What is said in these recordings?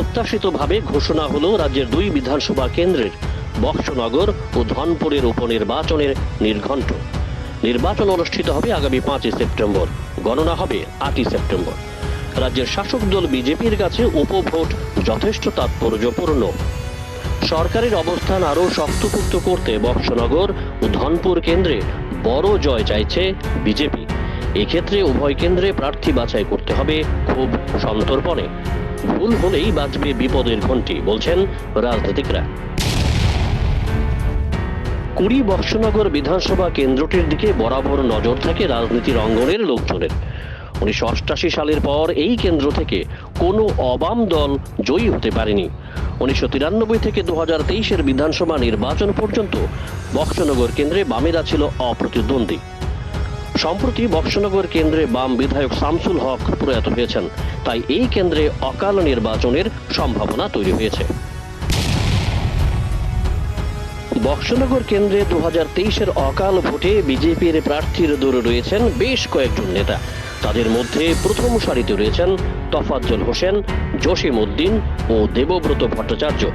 অপ্রত্যাশিতভাবে ঘোষণা হল রাজ্যের দুই বিধানসভা কেন্দ্রের বক্সনগর ও ধনপুরের উপনির্বাচনের নির্ঘণ্ট। নির্বাচন অনুষ্ঠিত হবে আগামী পাঁচই সেপ্টেম্বর। গণনা হবে আটই সেপ্টেম্বর। রাজ্যের শাসক দল বিজেপির কাছে উপভোট যথেষ্ট তাৎপর্যপূর্ণ। সরকারের অবস্থান আরও শক্তপুক্ত করতে বক্সনগর ও ধনপুর কেন্দ্রে বড় জয় চাইছে বিজেপি। এক্ষেত্রে উভয় কেন্দ্রে প্রার্থী বাছাই করতে হবে খুব সন্তর্পণে। ভুল হলেই বাজবে বিপদের ঘণ্টি, বলছেন রাজনীতিকরা। কুড়ি বক্সনগর বিধানসভা কেন্দ্রটির দিকে বরাবর নজর থাকে রাজনীতির অঙ্গনের লোকজনের। উনিশশো অষ্টাশি সালের পর এই কেন্দ্র থেকে কোনো অবাম দল জয়ী হতে পারেনি। উনিশশো তিরানব্বই থেকে দু হাজার তেইশের বিধানসভা নির্বাচন পর্যন্ত বক্সনগর কেন্দ্রে বামেরা ছিল অপ্রতিদ্বন্দ্বী। সম্প্রতি বক্সনগর কেন্দ্রে বাম বিধায়ক শামসুল হক প্রয়াত হয়েছেন। তাই এই কেন্দ্রে অকাল নির্বাচনের সম্ভাবনা তৈরি হয়েছে। বক্সনগর কেন্দ্রে দু হাজার তেইশের অকাল ভোটে বিজেপির প্রার্থীর দৌড়ে রয়েছেন বেশ কয়েকজন নেতা। তাদের মধ্যে প্রথম সারিতে রয়েছেন তফাজ্জল হোসেন, জসিম উদ্দিন ও দেবব্রত ভট্টাচার্য।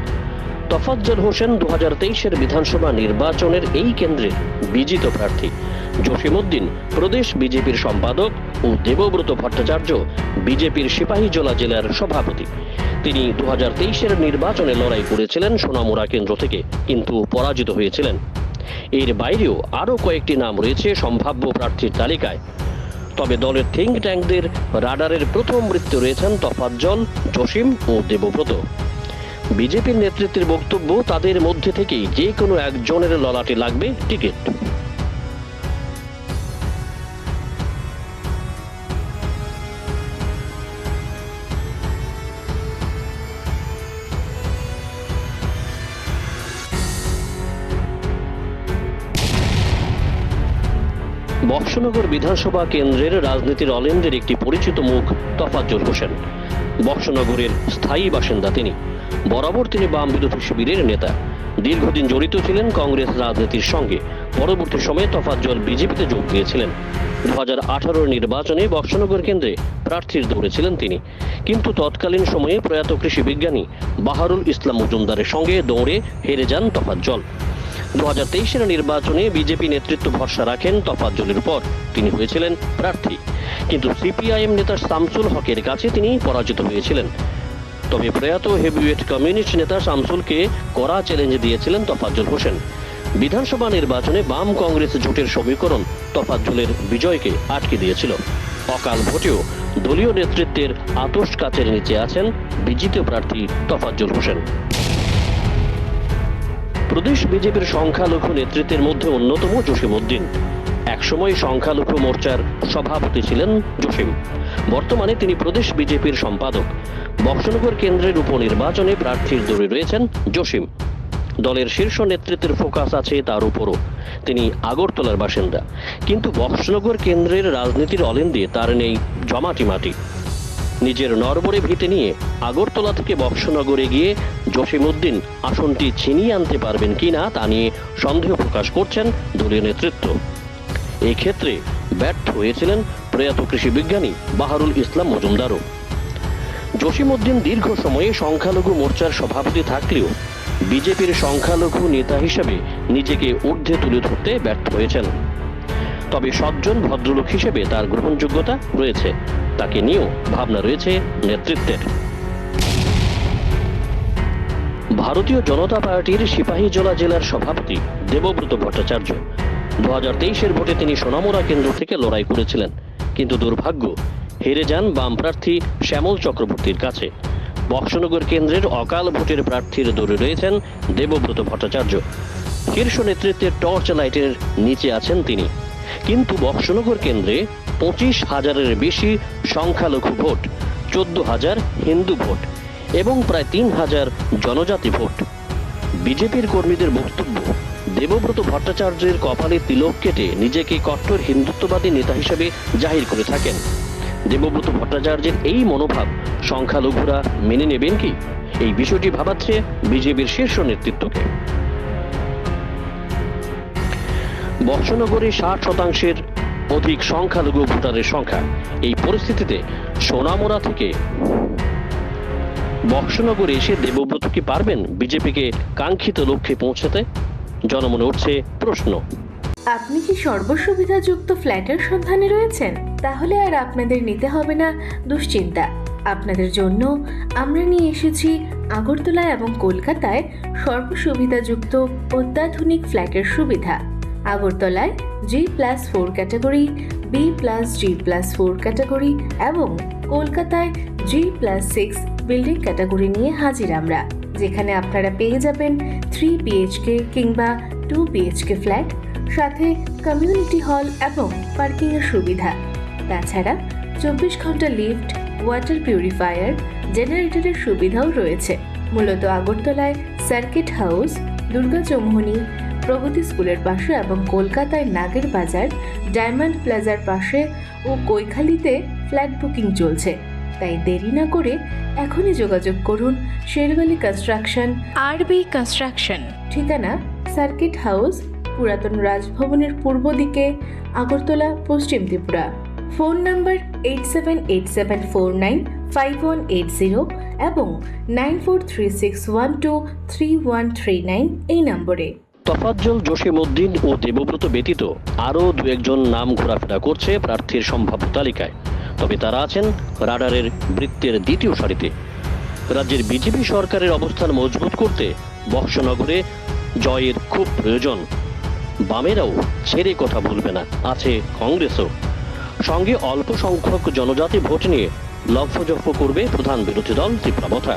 তফাজ্জল হোসেন দু হাজার তেইশের বিধানসভা নির্বাচনের এই কেন্দ্রের বিজিত প্রার্থী। জসিমউদ্দিন, প্রদেশ বিজেপির সম্পাদক ও দেবব্রত ভট্টাচার্য, বিজেপির সিপাহীজলা জেলার সভাপতি। তিনি দু হাজার নির্বাচনে লড়াই করেছিলেন সোনামুড়া কেন্দ্র থেকে, কিন্তু পরাজিত হয়েছিলেন। এর বাইরেও আরও কয়েকটি নাম রয়েছে সম্ভাব্য প্রার্থীর তালিকায়। তবে দলের থিঙ্ক ট্যাঙ্কদের রাডারের প্রথম মৃত্যু রয়েছেন তফাজ্জল জসিম ও দেবব্রত। বিজেপির নেতৃত্বের বক্তব্য তাদের মধ্যে থেকেই যে কোনো একজনের ললাটে লাগবে টিকিট। বক্সনগর বিধানসভা কেন্দ্রের রাজনীতির অলেন্দের একটি পরিচিত মুখ তফাজ্জল হোসেন। বক্সনগরের স্থায়ী বাসিন্দা তিনি। বরাবর তিনি বাম বিরোধী শিবিরের নেতা। দীর্ঘদিন জড়িত ছিলেন কংগ্রেস রাজনীতির সঙ্গে। পরবর্তী সময়ে তফাজ্জল বিজেপিতে যোগ দিয়েছিলেন। দু হাজার আঠারোর নির্বাচনে বক্সনগর কেন্দ্রে প্রার্থীর দৌড়ে ছিলেন তিনি। কিন্তু তৎকালীন সময়ে প্রয়াত কৃষি বিজ্ঞানী বাহারুল ইসলাম মজুমদারের সঙ্গে দৌড়ে হেরে যান তফাজ্জল। দু হাজার তেইশের নির্বাচনে বিজেপি নেতৃত্ব ভরসা রাখেন তফাজ্জলের উপর। তিনি হয়েছিলেন প্রার্থী। কিন্তু সিপিআইএম নেতা শামসুল হকের কাছে তিনি পরাজিত হয়েছিলেন। তবে প্রয়াত হেভিওয়েট কমিউনিস্ট নেতা শামসুলকে কড়া চ্যালেঞ্জ দিয়েছিলেন তফাজ্জল হোসেন। বিধানসভা নির্বাচনে বাম কংগ্রেস জোটের সমীকরণ তফাজ্জলের বিজয়কে আটকে দিয়েছিল। অকাল ভোটেও দলীয় নেতৃত্বের আতস কাচের নিচে আছেন বিজিত প্রার্থী তফাজ্জল হোসেন। প্রদেশ বিজেপির সংখ্যালঘু নেতৃত্বের মধ্যে অন্যতম জসিম উদ্দিন। একসময় সংখ্যালঘু মোর্চার সভাপতি ছিলেন জসিম। বর্তমানে তিনি প্রদেশ বিজেপির সম্পাদক। বক্সনগর কেন্দ্রের উপনির্বাচনে প্রার্থীর দৌড়ে রয়েছেন জসিম। দলের শীর্ষ নেতৃত্বের ফোকাস আছে তার উপরও। তিনি আগরতলার বাসিন্দা। কিন্তু বক্সনগর কেন্দ্রের রাজনীতির অলেন্দে তার নেই জমাটি মাটি নিজের নরবরে ভিটে নিয়ে আগরতলা থেকে বক্সনগরে গিয়ে জসিমউদ্দিন আসনটি ছিনিয়ে আনতে পারবেন কিনা তা নিয়ে সন্দেহ প্রকাশ করছেন দলীয় নেতৃত্ব। এই ক্ষেত্রে ব্যর্থ হয়েছিলেন প্রয়াত কৃষি বিজ্ঞানী বাহারুল ইসলাম মজুমদারও। জসিমউদ্দিন দীর্ঘ সময়ে সংখ্যালঘু মোর্চার সভাপতি থাকলেও বিজেপির সংখ্যালঘু নেতা হিসেবে নিজেকে ঊর্ধ্বে তুলে ধরতে ব্যর্থ হয়েছেন। তবে সজ্জন ভদ্রলোক হিসেবে তার গ্রহণযোগ্যতা রয়েছে। তাকে নিয়েও ভাবনা রয়েছে নেতৃত্বের। ভারতীয় জনতা পার্টির সিপাহীজলা জেলার সভাপতি দেবব্রত ভট্টাচার্য, দু হাজার তেইশের ভোটে তিনি সোনামুড়া কেন্দ্র থেকে লড়াই করেছিলেন, কিন্তু দুর্ভাগ্য, হেরে যান বাম প্রার্থী শ্যামল চক্রবর্তীর কাছে। বক্সনগর কেন্দ্রের অকাল ভোটের প্রার্থীর দৌড়ে রয়েছেন দেবব্রত ভট্টাচার্য। শীর্ষ নেতৃত্বের টর্চ লাইটের নিচে আছেন তিনি। কিন্তু বক্সনগর কেন্দ্রে পঁচিশ হাজারের বেশি সংখ্যালঘু ভোট, চোদ্দ হাজার হিন্দু ভোট এবং প্রায় তিন হাজার জনজাতি ভোট। বিজেপির কর্মীদের বক্তব্য, দেবব্রত ভট্টাচার্যের কপালে তিলক কেটে নিজেকে কট্টর হিন্দুত্ববাদী নেতা হিসেবে জাহির করে থাকেন। দেবব্রত ভট্টাচার্যের এই মনোভাব সংখ্যালঘুরা মেনে নেবেন কি? এই বিষয়টি ভাবাচ্ছে বিজেপির শীর্ষ নেতৃত্বকে। বক্সনগরে ষাট শতাংশের অধিক সংখ্যালঘু ভোটারের সংখ্যা। এই পরিস্থিতিতে সোনামুড়া থেকে বক্সনগরে এসে দেবব্রত কি পারবেন বিজেপিকে কাঙ্ক্ষিত লক্ষ্যে পৌঁছাতে? জনমনে উঠছে প্রশ্ন। আপনি কি সর্বসুবিধাযুক্ত ফ্ল্যাটের সন্ধানে রয়েছেন? তাহলে আর আপনাদের নিতে হবে না দুশ্চিন্তা। আপনাদের জন্য আমরা নিয়ে এসেছি আগরতলা এবং কলকাতায় সর্বসুবিধাযুক্ত অত্যাধুনিক ফ্ল্যাটের সুবিধা। আগরতলায় G plus four category B plus G plus four category এবং কলকাতায় G plus six building category নিয়ে হাজির আমরা, যেখানে আপনারা পেয়ে যাবেন থ্রি বিএইচকে কিংবা টু বিএইচকে ফ্ল্যাট সাথে কমিউনিটি হল এবং পার্কিংয়ের সুবিধা। তাছাড়া চব্বিশ ঘণ্টা লিফট ওয়াটার পিউরিফায়ার জেনারেটরের সুবিধাও রয়েছে। মূলত আগরতলায় সার্কিট হাউস দুর্গা চৌমুহনী প্রগতি স্কুলের পাশে এবং কলকাতায় নাগের বাজার ডায়মন্ড প্লাজার পাশে ও কৈখালিতে ফ্ল্যাট বুকিং চলছে। তাই দেরি না করে এখনই যোগাযোগ করুন শেরওয়ালি কনস্ট্রাকশন। RB construction. ঠিকানা সার্কিট হাউস পুরাতন রাজভবনের পূর্ব দিকে Agartala Paschim Tripura. Phone number eight seven eight seven four nine five one eight zero এবং nine four three six one two three one three nine এই নম্বরে। তফাজ্জল জসিমউদ্দিন ও দেবব্রত ব্যতীত আরও দু একজন নাম ঘোরাফেরা করছে প্রার্থীর সম্ভাব্য তালিকায়। তবে তারা আছেন রাডারের বৃত্তের দ্বিতীয় সারিতে। রাজ্যের বিজেপি সরকারের অবস্থান মজবুত করতে বক্সনগরে জয়ের খুব প্রয়োজন। বামেরাও ছেড়ে কথা বলবে না, আছে কংগ্রেসও। সঙ্গে অল্প সংখ্যক জনজাতি ভোট নিয়ে লক্ষ্যজফ করবে প্রধান বিরোধী দল ত্রিপুরামথা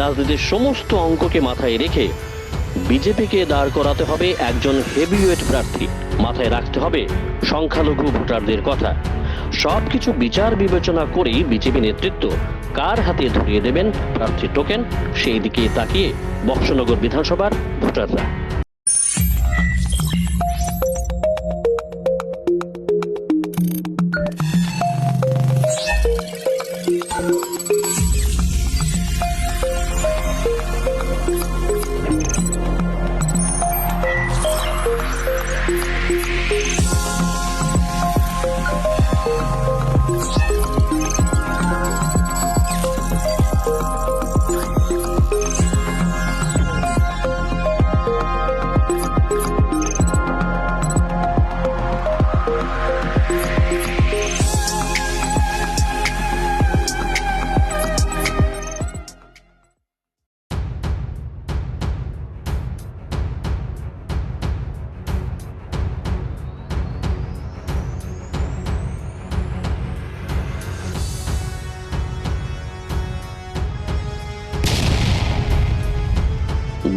রাজনীতির সমস্ত অঙ্ককে মাথায় রেখে বিজেপিকে দাঁড় করাতে হবে একজন হেভিওয়েট প্রার্থী। মাথায় রাখতে হবে সংখ্যালঘু ভোটারদের কথা। সবকিছু বিচার বিবেচনা করেই বিজেপি নেতৃত্ব কার হাতে ধরিয়ে দেবেন প্রার্থী টোকেন, সেই দিকে তাকিয়ে বক্সনগর বিধানসভার ভোটাররা।